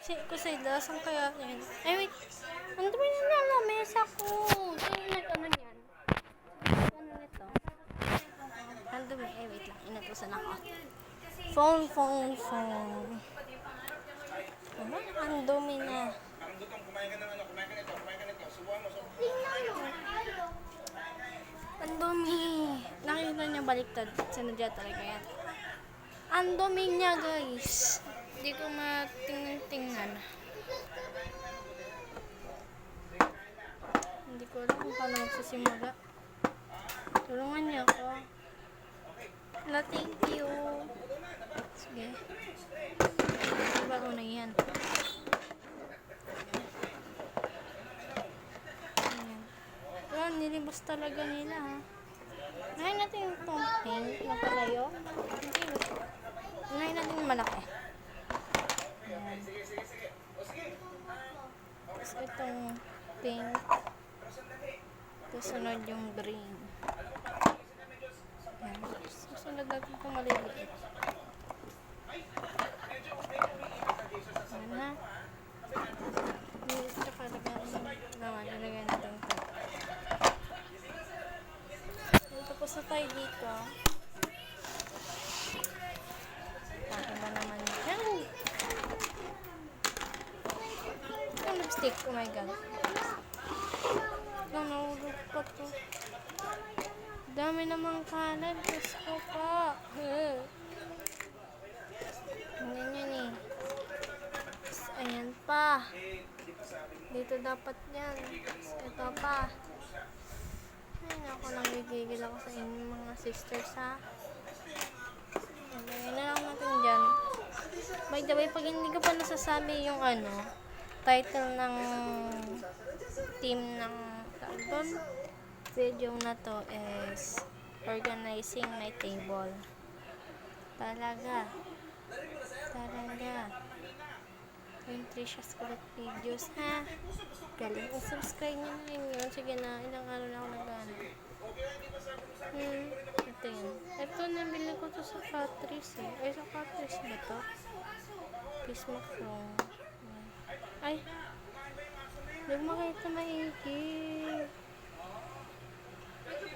Si, ko sa saan kaya yan? Ay, wait. Ang dumi na lang na mesa ko. Sino nag ano yan? Ano nito? Ang dumi. Eh, wait lang. Inatusan ako. Phone, phone, phone. Ano? Ang dumi na. Ang dumi. Nakita niya baliktad. Sinadya talaga yan. Ang dumi niya, guys. Hindi ko matingnan-tingnan. Hindi ko alam kung paano magsisimula. Tulungan niya ako. Wala, thank you. Sige. Diba ko na yan? Ayan. Yan, nilibos talaga nila, ha? Unahin natin yung pink na palayo. Hindi. Unahin natin yung malaki. Tapos itong pink. Tapos sunod yung green. Ayan. Susunod natin itong maliliit. Ayan ha. Tsaka lagyan naman. Ilagay natin ito. Tapos na tayo dito. Akin ba naman yan? Yung lipstick, oh my god. Lang, nahulog pa to. Dami namang kanan. Diyos ko pa. Ganyan yan eh. Ayan pa. Dito dapat yan. Ito pa. Ay, naku, nanggigigil ako sa inyo mga sisters ha. Lagyan na lang natin dyan. By the way, pag hindi ko pa nasasabi yung ano, title ng team ng doon, video na to is organizing my table. Talaga. Talaga. Tricia's Kulit Videos, ha? Galing. I-subscribe nyo na rin yun. Sige na, ilang araw na ako nag-ano. Hmm, ito yun. Ito, nabili ko to sa Catrice eh. Ay, sa Catrice ba to? Chrome. Ay! Hindi ko makita maigi.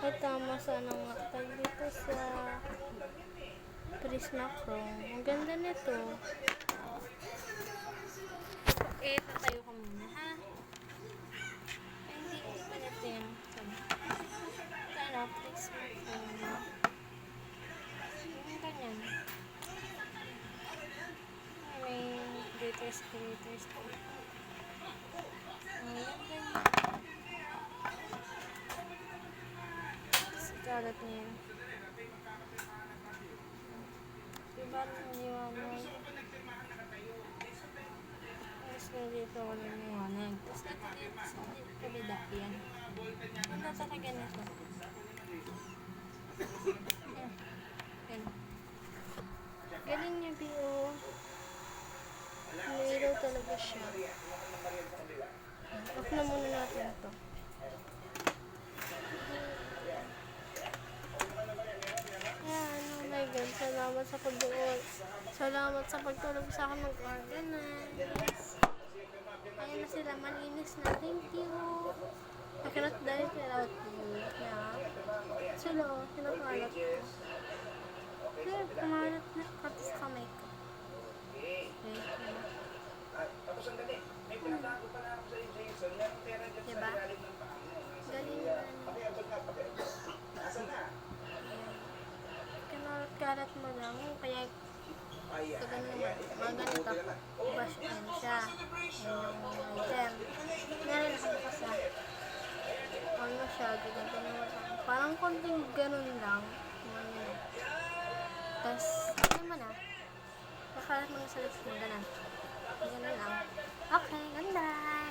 Ay, tama sana nga. Tag dito sa Prisma Chrome. Ang ganda nito. Ayan, ganyan. Tapos ikalat niya yun. Diba ang liwanag? Tapos na dito wala yung liwanag. Tapos ito dito sa kabila yan. Ganda talaga nito. Ayan. Ayan. Galing niya, Bio. Mayrow talaga siya. Off na muna natin ito. Ayan, oh my God. Salamat sa pagduol. Salamat sa pagtulog sa akin mag-organize. Ayan na sila, malinis na. Thank you. I cannot it without you. Yeah. Sila, oh, kinakalat ko. Eh, kumalat na. Pati sa kamay ko. Okay, ayan. Diba? Galing na. Lang. Kaya ito ganun. Mga ganito. Bash yan siya. Yan yung item. Kasi. Ano siya, ganito na lang. Parang konting ganun lang. Ano. Tapos, ano naman ah. Kakalat mo na sa lips mo. Ganun. Ganun lang. Okay, ganda.